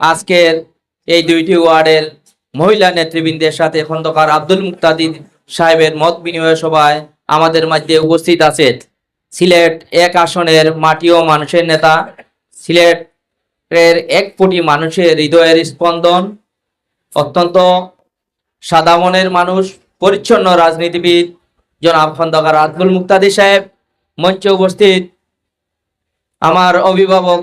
আজকের এই দুইটি ওয়ার্ডের মহিলা নেতৃবৃন্দের সাথে খন্দকার আব্দুল মুক্তাদির সাহেবের মত বিনিময় সভায় আমাদের মধ্যে উপস্থিত আছেন। সিলেট এক আসনের মাটি ও মানুষের নেতা, সিলেটের এক কোটি মানুষের হৃদয়ের স্পন্দন, অত্যন্ত সাদা মনের মানুষ, পরিচ্ছন্ন রাজনীতিবিদ জনাব খন্দকার আব্দুল মুক্তাদি সাহেব মঞ্চে উপস্থিত। আমার অভিভাবক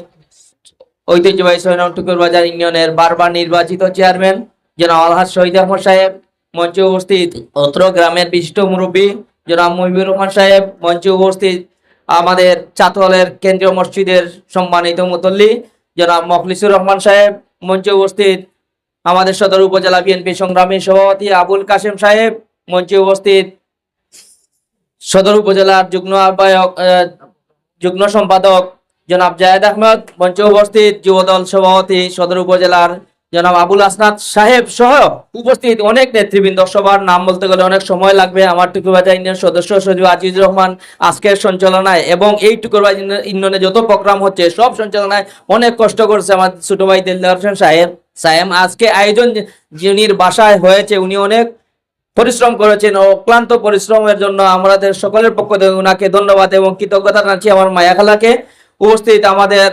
ঐতিহ্যবাহী সৈনম টুকুর বাজার ইউনিয়নের বারবার নির্বাচিত চেয়ারম্যান জনাব আলহাজ শহীদ আহমদ সাহেব, মঞ্চে উপস্থিত অত্র গ্রামের বিশিষ্ট মুরব্বী জনাব মহিবুর রহমান সাহেব, মঞ্চে উপস্থিত আমাদের চাতলের কেন্দ্রীয় মসজিদের সম্মানিত মুতল্লি জনাব মখলিসুর রহমান সাহেব, মঞ্চে উপস্থিত আমাদের সদর উপজেলা বিএনপি সংগ্রামী সভাপতি আবুল কাশেম সাহেব, মঞ্চে উপস্থিত সদর উপজেলার যুগ্ম আহ্বায়ক যুগ্ম সম্পাদক জনাব জায়েদ আহমদ, মঞ্চে উপস্থিত যুবদল সভাপতি সদর উপজেলার জনাব আবুল আসনাদ সাহেব সহ উপস্থিত অনেক নেতৃবৃন্দ। সবার নাম বলতে গেলে অনেক সময় লাগবে। আমার টুকুরবাজার ইউনিয়ন সদস্য সচিব আজিজুর রহমান আজকের সঞ্চালনায় এবং এই টুকুরবাজার ইউনিয়ন- যত প্রোগ্রাম হচ্ছে, সব সঞ্চালনায় অনেক কষ্ট করছে আমার ছোট ভাই দিলদার হোসেন সাহেব। সাহেব, আজকে আয়োজন যিনির বাসায় হয়েছে, উনি অনেক পরিশ্রম করেছেন ও ক্লান্ত পরিশ্রমের জন্য আমাদের সকলের পক্ষ থেকে ওনাকে ধন্যবাদ এবং কৃতজ্ঞতা জানাচ্ছি আমার মায়া খালাকে। উপস্থিত আমাদের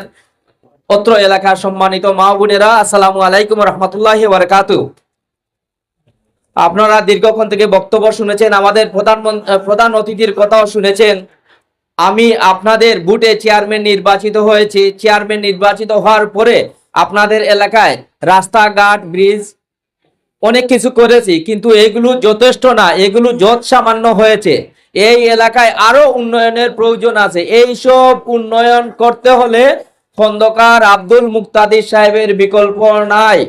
অত্র এলাকার সম্মানিত মা বোনেরা, আসসালামু আলাইকুম রহমতুল্লাহ বারকাতু আপনারা দীর্ঘক্ষণ থেকে বক্তব্য শুনেছেন, আমাদের প্রধান প্রধান অতিথির কথাও শুনেছেন। আমি আপনাদের বুটে চেয়ারম্যান নির্বাচিত হয়েছি। চেয়ারম্যান নির্বাচিত হওয়ার পরে আপনাদের এলাকায় রাস্তাঘাট, ব্রিজ অনেক কিছু করেছি, কিন্তু এগুলো যথেষ্ট না, এগুলো যৎ সামান্য হয়েছে। এই এলাকায় আরও উন্নয়নের প্রয়োজন আছে। এই সব উন্নয়ন করতে হলে খন্দকার আব্দুল মুক্তাদির সাহেবের বিকল্প নাই।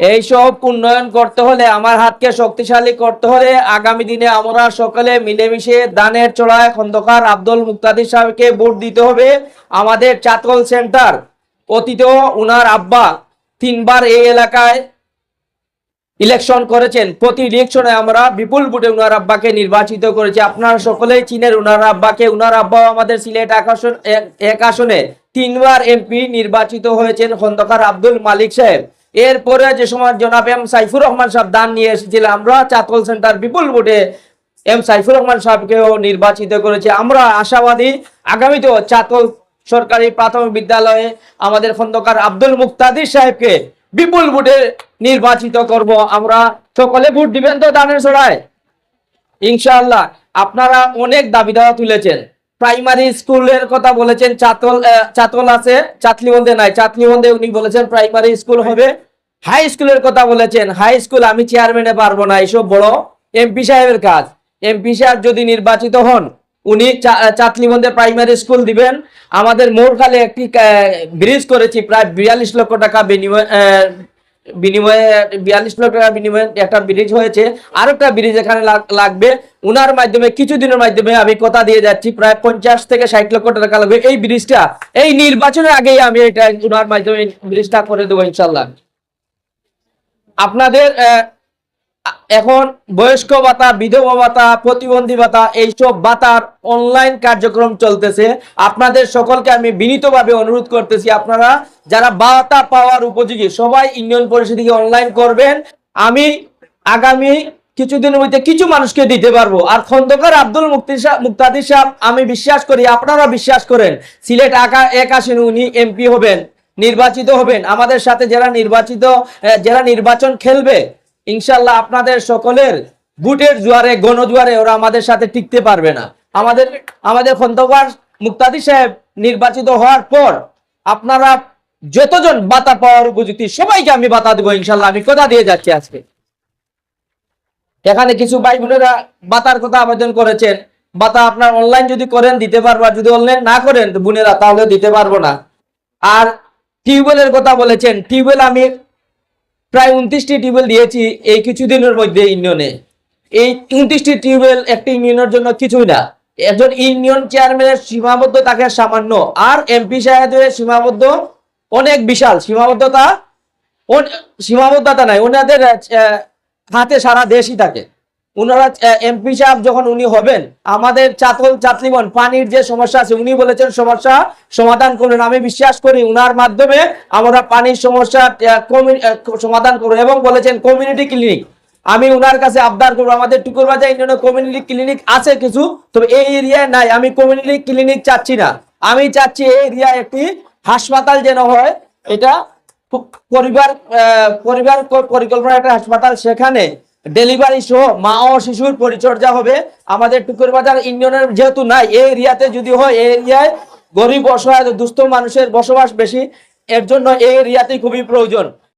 এই সব উন্নয়ন করতে হলে আমার হাতকে শক্তিশালী করতে হলে আগামী দিনে আমরা সকলে মিলেমিশে দানের চড়ায় খন্দকার আব্দুল মুক্তাদির সাহেবকে ভোট দিতে হবে। আমাদের চাতল সেন্টার অতীতেও উনার আব্বা, তিনবার এই এলাকায় ইলেকশন করেছেন। প্রতি ইলেকশনে আমরা বিপুল ভোটে উনার আব্বাকে নির্বাচিত করেছি। আপনারা সকলেই চিনেন উনার আব্বাকে। উনার আব্বাও আমাদের সিলেট আসন এক- আসনে তিনবার এমপি নির্বাচিত হয়েছেন খন্দকার আব্দুল মালিক সাহেব। এরপরে যে সময় জনাব এম সাইফুর রহমান সাহেব দান নিয়ে এসেছিলেন আমরা চাতল সেন্টার বিপুল ভোটে এম সাইফুর রহমান সাহেবকেও নির্বাচিত করেছে। আমরা আশাবাদী, আগামীতেও চাতল সরকারি প্রাথমিক বিদ্যালয়ে আমাদের খন্দকার আব্দুল মুক্তাদির সাহেবকে বিপুল ভোটে নির্বাচিত করব। আমরা সকলে ভোট দিবেন তো দানের ছড়ায় ইনশাআল্লাহ। আপনারা অনেক দাবি দাওয়া তুলেছেন। প্রাইমারি স্কুলের কথা বলেছেন, চাতল চাতল আছে চাতলিবন্দে নাই চাতলিবন্দে উনি বলেছেন প্রাইমারি স্কুল হবে। হাই স্কুলের কথা বলেছেন, হাই স্কুল আমি চেয়ারম্যানে পারব না, এইসব বড় এমপি সাহেবের কাজ। এমপি সাহেব যদি নির্বাচিত হন, উনি চাতলিবন্দে প্রাইমারি স্কুল দিবেন। আমাদের মোরখালে একটি ব্রিজ করেছি, প্রায় বিয়াল্লিশ লক্ষ টাকা বিনিময় বিনিময়ে বিয়াল্লিশ লক্ষ টাকা বিনিময়ে একটা ব্রিজ হয়েছে। আর একটা ব্রিজ এখানে লাগ- লাগবে। উনার মাধ্যমে কিছুদিনের মাধ্যমে আমি কথা দিয়ে যাচ্ছি। প্রায় পঞ্চাশ থেকে ষাট লক্ষ টাকা লাগবে এই ব্রিজটা এই নির্বাচনের আগেই আমি এটা উনার মাধ্যমে ব্রিজটা করে দেবো ইনশাল্লাহ। আপনাদের আহ, এখন বয়স্ক ভাতা, বিধবা ভাতা, প্রতিবন্ধী ভাতা, এইসব ভাতার অনলাইন কার্যক্রম চলতেছে। আপনাদের সকলকে আমি বিনীতভাবে অনুরোধ করতেছি, আপনারা যারা ভাতা পাওয়ার উপযোগী, সবাই ইউনিয়ন পরিষদকে অনলাইন করবেন। আমি আগামী কিছুদিনের মধ্যে কিছু মানুষকে দিতে পারব। আর খন্দকার আব্দুল মুক্তাদির সাহেব আমি বিশ্বাস করি আপনারা বিশ্বাস করেন, সিলেট আকা এক আসেন, উনি এমপি হবেন, নির্বাচিত হবেন। আমাদের সাথে যারা নির্বাচিত যারা নির্বাচন খেলবে ইনশাল্লাহ আপনাদের সকলের বুটের জোয়ারে, গণজোয়ারে ওরা আমাদের সাথে টিকতে পারবে না। আমাদের আমাদের খন্দকার মুক্তাদি সাহেব নির্বাচিত হওয়ার পর আপনারা যতজন বাতা পাওয়ার উপযুক্তি, সবাইকে আমি বাতা দেবো ইনশাল্লাহ আমি কথা দিয়ে যাচ্ছি আজকে। এখানে কিছু ভাই বোনেরা বাতার কথা আবেদন করেছেন। বাতা আপনার অনলাইন যদি করেন, দিতে পারব। আর যদি অনলাইন না করেন বোনেরা, তাহলে দিতে পারব না। আর টিউবওয়েলের কথা বলেছেন। টিউবওয়েল আমি প্রায় উনত্রিশটি টিউবওয়েল দিয়েছি, এই কিছুদিনের মধ্যে ইউনিয়নে। এই উনত্রিশটি টিউবওয়েল একটি ইউনিয়নের জন্য কিছুই না। একজন ইউনিয়ন চেয়ারম্যানের সীমাবদ্ধ তাকে সামান্য, আর এমপি সাহেবের সীমাবদ্ধ অনেক বিশাল। সীমাবদ্ধতা সীমাবদ্ধতা নাই, ওনাদের হাতে সারা দেশই থাকে। উনারা এমপি সাহেব যখন উনি হবেন, আমাদের চাতল চাতলিবন পানির যে সমস্যা আছে, উনি বলেছেন সমস্যা সমাধান করবেন আমি বিশ্বাস করি উনার মাধ্যমে আমরা পানির সমস্যা সমাধান করব এবং বলেছেন কমিউনিটি ক্লিনিক। আমি উনার কাছে আবদার করব, আমাদের টুকুরবাজার ইউনিয়নে কমিউনিটি ক্লিনিক আছে কিছু, তবে এই এরিয়ায় নাই, আমি কমিউনিটি ক্লিনিক চাচ্ছি না। আমি চাচ্ছি এই এরিয়ায় একটি হাসপাতাল যেন হয়, এটা পরিবার পরিবার পরিকল্পনা একটা হাসপাতাল সেখানে ডেলিভারি সহ মা ও শিশুর পরিচর্যা হবে। আমাদের টুকুর বাজার ইউনিয়নের যেহেতু নাই, এই এরিয়াতে যদি হয়, এই এরিয়ায় গরিব, অসহায়, দুস্থ মানুষের বসবাস বেশি। এর জন্য এই এরিয়াতেই খুবই প্রয়োজন।